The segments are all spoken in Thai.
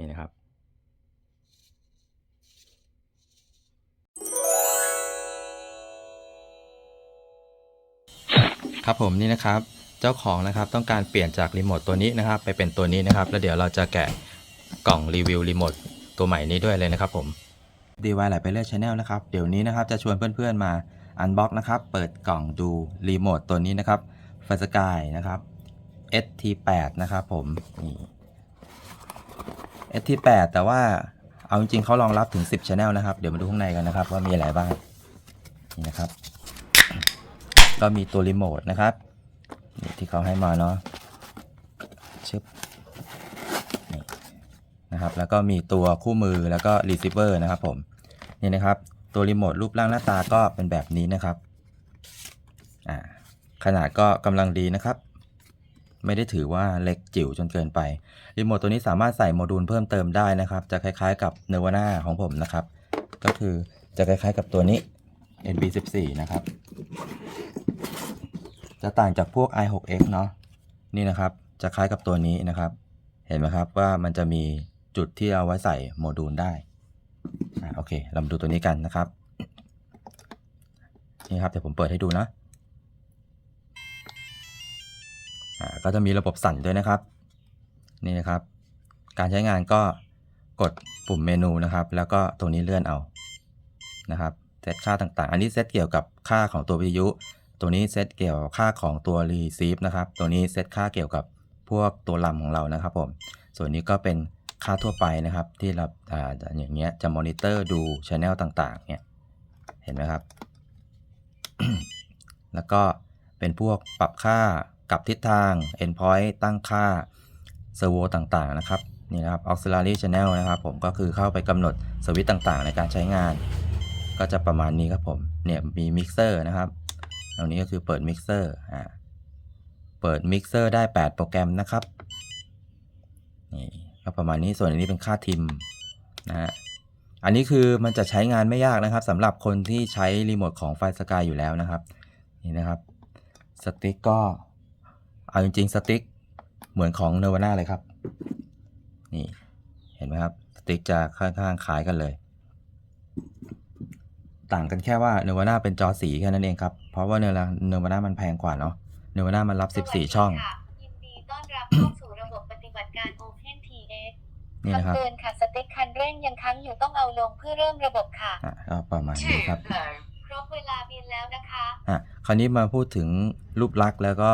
นี่นะครับครับผมนี่นะครับเจ้าของนะครับต้องการเปลี่ยนจากรีโมทตัวนี้นะครับ ไปเป็นตัวนี้นะครับ แล้วเดี๋ยวเราจะแกะกล่องรีวิวรีโมทตัวใหม่นี้ด้วยเลยนะครับผม DIY หลายไปเรื่อยชาแนลนะครับเดี๋ยวนี้นะครับจะชวนเพื่อนๆมาอันบ็อกนะครับ เปิดกล่องดูรีโมทตัวนี้นะครับไฟสกายนะครับ ST8 นะครับผมนี่ ST8 แต่ว่าเอาจริงๆเขารองรับถึง 10 Channel นะครับ เดี๋ยวมาดูข้างในกันนะครับ ว่ามีอะไรบ้าง นี่นะครับ ก็มีตัวรีโมทนะครับที่เขาให้มาเนาะชึบนี่นะครับแล้วก็มีตัวคู่มือแล้วก็รีเซิเวอร์นะครับผมนี่นะครับ ตัวรีโมทรูปร่างหน้าตาก็เป็นแบบนี้นะครับอ่าขนาดก็กำลังดีนะครับ ไม่ได้ถือว่าเล็กจิ๋วจนเกินไป รีโมทตัวนี้สามารถใส่โมดูลเพิ่มเติมได้นะครับ จะคล้ายๆกับ n i r v a n a ของผมนะครับ ก็คือจะคล้ายๆกับตัวนี้ NB14 นะครับ จะต่างจากพวก i6x เนาะนี่นะครับ จะคล้ายกับตัวนี้นะครับ เห็นไหมครับว่ามันจะมีจุดที่เอาไว้ใส่โมดูลได้อ่าโอเค เรามาดูตัวนี้กันนะครับ นี่ครับ เดี๋ยวผมเปิดให้ดูนะ ก็จะมีระบบสั่นด้วยนะครับ นี่นะครับ การใช้งานก็กดปุ่มเมนูนะครับ แล้วก็ตรงนี้เลื่อนเอานะครับเซตค่าต่างๆ อันนี้เซตเกี่ยวกับค่าของตัววิทยุ ตัวนี้เซตเกี่ยวกับค่าของตัวรีซีฟนะครับ ตัวนี้เซตค่าเกี่ยวกับพวกตัวลำของเรานะครับผม ส่วนนี้ก็เป็นค่าทั่วไปนะครับ ที่เราอ่าอย่างเงี้ยจะมอนิเตอร์ดูช anel ต่างๆ เนี่ย เห็นไหมครับ แล้วก็เป็นพวกปรับค่า กับทิศทาง endpoint ตั้งค่าเซอร์โวต่างๆ นะครับ นี่นะครับ auxiliary channel นะครับผมก็คือเข้าไปกำหนดสวิตต่างๆ ในการใช้งาน ก็จะประมาณนี้ครับผม เนี่ยมีมิกเซอร์นะครับ ตรงนี้ก็คือเปิดมิกเซอร์อ่า เปิดมิกเซอร์ได้ 8 โปรแกรมนะครับ นี่ก็ประมาณนี้ ส่วนอันนี้เป็นค่าทิมนะฮะอันนี้คือมันจะใช้งานไม่ยากนะครับสำหรับคนที่ใช้รีโมทของไฟสกายอยู่แล้วนะครับ นี่นะครับ สติ๊กก็ เอาจริงๆสติ๊กเหมือนของเนวาน่าเลยครับ นี่เห็นไหมครับ สติ๊กจะค่อนข้างคล้ายกันเลย ต่างกันแค่ว่าเนวาน่าเป็นจอสีแค่นั้นเองครับ เพราะว่าเนวาเนวาน่ามันแพงกว่าเนาะเนวาน่ามันรับ 14 ช่องสวัสดีค่ะยินดีต้อนรับเข้าสู่ระบบปฏิบัติการ OpenTX นี่นะครับคำเตือนค่ะสเต็กคันเร่งยังค้างอยู่ต้องเอาลงเพื่อเริ่มระบบค่ะอะก็ประมาณนี้ครับครบเวลาบินแล้วนะคะอะคราวนี้มาพูดถึงรูปลักษณ์แล้วก็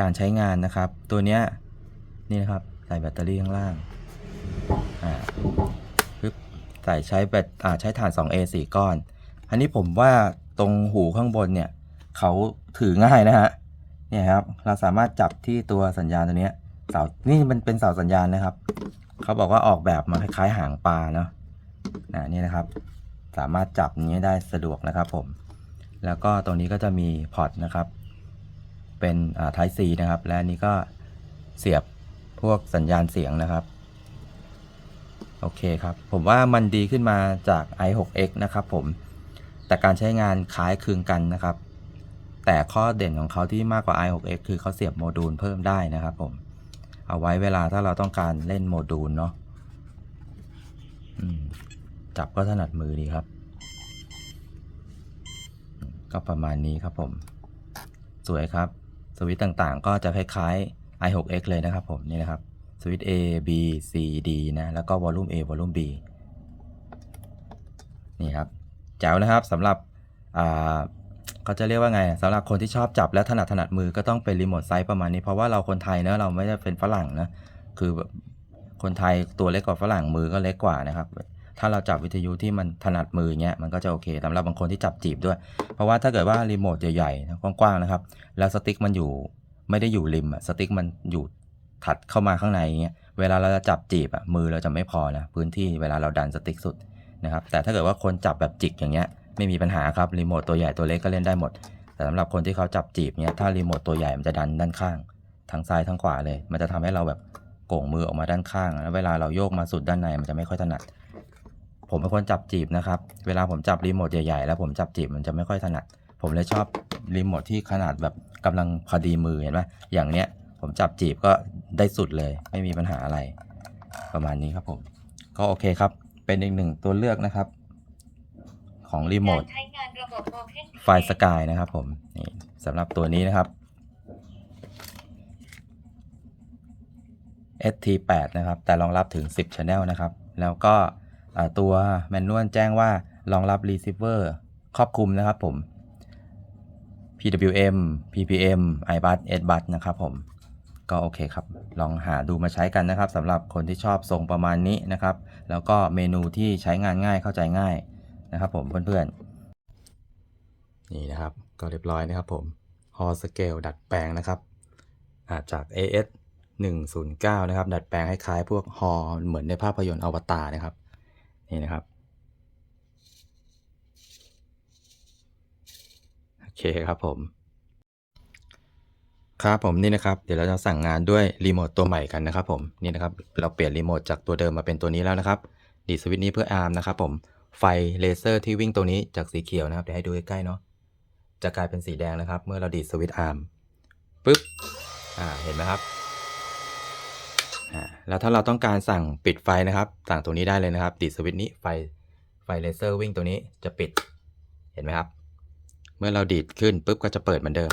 การใช้งานนะครับ ตัวเนี้ยนี่นะครับใส่แบตเตอรี่ข้างล่างอ่าปึ๊บใส่ใช้แบตอ่าใช้ถ่าน 2A 4 ก้อน อันนี้ผมว่าตรงหูข้างบนเนี่ยเขาถือง่ายนะฮะเนี่ยครับเราสามารถจับที่ตัวสัญญาณตัวนี้เสานี่มันเป็นเสาสัญญาณนะครับ เขาบอกว่าออกแบบมาคล้ายๆหางปลาเนาะนะนี่นะครับ สามารถจับอย่างนี้ได้สะดวกนะครับผม แล้วก็ตรงนี้ก็จะมีพอร์ตนะครับ เป็นอ่า Type C นะครับ และนี้ก็เสียบพวกสัญญาณเสียงนะครับ โอเคครับ ผมว่ามันดีขึ้นมาจาก i6x นะครับผม แต่การใช้งานคล้ายคลึงกันนะครับ แต่ข้อเด่นของเขาที่มากกว่า i6x คือเขาเสียบโมดูลเพิ่มได้นะครับผม เอาไว้เวลาถ้าเราต้องการเล่นโมดูลเนาะจับก็ถนัดมือดีครับ ก็ประมาณนี้ครับผม สวยครับ สวิตช์ต่างๆ ก็จะคล้ายๆ i6x เลยนะครับผมนี่นะครับสวิตช์ A B C D นะแล้วก็วอลลุ่ม A วอลลุ่ม B นี่ครับแจ๋วนะครับสำหรับอ่าเขาจะเรียกว่าไงสำหรับคนที่ชอบจับและถนัดถนัดมือก็ต้องเป็นรีโมทไซส์ประมาณนี้เพราะว่าเราคนไทยเนอะเราไม่ได้เป็นฝรั่งนะคือแบบคนไทยตัวเล็กกว่าฝรั่งมือก็เล็กกว่านะครับ ถ้าเราจับวิทยุที่มันถนัดมือเงี้ยมันก็จะโอเคสำหรับบางคนที่จับจีบด้วย เพราะว่าถ้าเกิดว่ารีโมทใหญ่ๆกว้างๆนะครับ แล้วสติ๊กมันอยู่ไม่ได้อยู่ริมอะสติ๊กมันอยู่ถัดเข้ามาข้างในเงี้ยเวลาเราจะจับจีบอะมือเราจะไม่พอนะพื้นที่เวลาเราดันสติ๊กสุดนะครับแต่ถ้าเกิดว่าคนจับแบบจิกอย่างเงี้ยไม่มีปัญหาครับรีโมทตัวใหญ่ตัวเล็กก็เล่นได้หมด แต่สำหรับคนที่เขาจับจีบเนี้ยถ้ารีโมทตัวใหญ่มันจะดันด้านข้างทั้งซ้ายทั้งขวาเลย มันจะทำให้เราแบบโก่งมือออกมาด้านข้างแล้วเวลาเราโยกมาสุดด้านในมันจะไม่ค่อยถนัด ผมเป็นคนจับจีบนะครับ เวลาผมจับรีโมทใหญ่ๆ แล้วผมจับจีบมันจะไม่ค่อยถนัด ผมเลยชอบรีโมทที่ขนาดแบบกำลังพอดีมือเห็นไหมอย่างเนี้ยผมจับจีบก็ได้สุดเลย ไม่มีปัญหาอะไร ประมาณนี้ครับผม ก็โอเคครับ เป็นอีกหนึ่งตัวเลือกนะครับ ของรีโมการทใช้งานระบบ Open ไฟสกายนะครับผมนี่สำหรับตัวนี้นะครับ ST8 นะครับ แต่รองรับถึง 10 Channel นะครับ แล้วก็อ่า ตัวแมนนวลแจ้งว่ารองรับ Receiver ครอบคลุมนะครับผม PWM PPM iBus SBus นะครับผม ก็โอเคครับ ลองหาดูมาใช้กันนะครับสำหรับคนที่ชอบทรงประมาณนี้นะครับ แล้วก็เมนูที่ใช้งานง่ายเข้าใจง่ายนะครับผมเพื่อนๆ นี่นะครับก็เรียบร้อยนะครับผม Hall Scale ดัดแปลงนะครับาจาก AS 109 นะครับ ดัดแปลงให้คล้ายพวกฮอเหมือนในภาพยนตร์อวตารนะครับ นี่นะครับ โอเคครับผม ครับผมนี่นะครับ เดี๋ยวเราจะสั่งงานด้วยรีโมทตัวใหม่กันนะครับผมนี่นะครับ เราเปลี่ยนรีโมทจากตัวเดิมมาเป็นตัวนี้แล้วนะครับ ดีดสวิตช์นี้เพื่ออาร์มนะครับผมไฟเลเซอร์ที่วิ่งตัวนี้จากสีเขียวนะครับเดี๋ยวให้ดูใกล้ๆเนาะจะกลายเป็นสีแดงนะครับ เมื่อเราดีดสวิตช์อาร์มปุ๊บอ่าเห็นไหมครับ แล้วถ้าเราต้องการสั่งปิดไฟนะครับ สั่งตรงนี้ได้เลยนะครับดีดสวิตช์นี้ไฟไฟเลเซอร์วิ่งตัวนี้จะปิดเห็นไหมครับ เมื่อเราดีดขึ้นปุ๊บก็จะเปิดเหมือนเดิม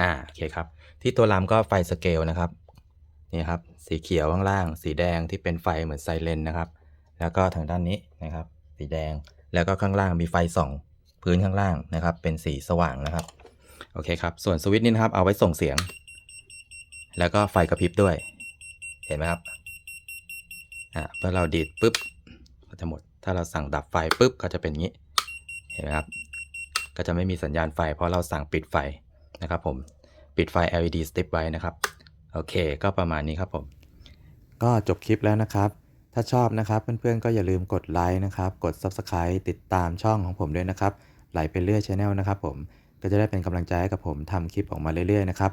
อ่าโอเคครับ ที่ตัวลำก็ไฟสเกลนะครับนี่ครับสีเขียวข้างล่าง สีแดงที่เป็นไฟเหมือนไซเรนนะครับ แล้วก็ทางด้านนี้นะครับ สีแดงแล้วก็ข้างล่างมีไฟส่องพื้นข้างล่างนะครับ เป็นสีสว่างนะครับโอเคครับส่วนสวิตช์นี้นะครับเอาไว้ส่งเสียง แล้วก็ไฟกระพริบด้วย เห็นไหมครับอ่าเมื่อเราดีดปุ๊บก็จะหมด ถ้าเราสั่งดับไฟปุ๊บก็จะเป็นอย่างนี้ เห็นไหมครับ ก็จะไม่มีสัญญาณไฟ เพราะเราสั่งปิดไฟนะครับผม ปิดไฟ LED strip ไว้นะครับ โอเค ก็ประมาณนี้ครับผม ก็จบคลิปแล้วนะครับ ถ้าชอบนะครับ เพื่อนๆ ก็อย่าลืมกดไลค์นะครับ กด Subscribe ติดตามช่องของผมด้วยนะครับ ไหลไปเรื่อย Channel นะครับผม ก็จะได้เป็นกำลังใจให้กับผมทำคลิปออกมาเรื่อยๆนะครับ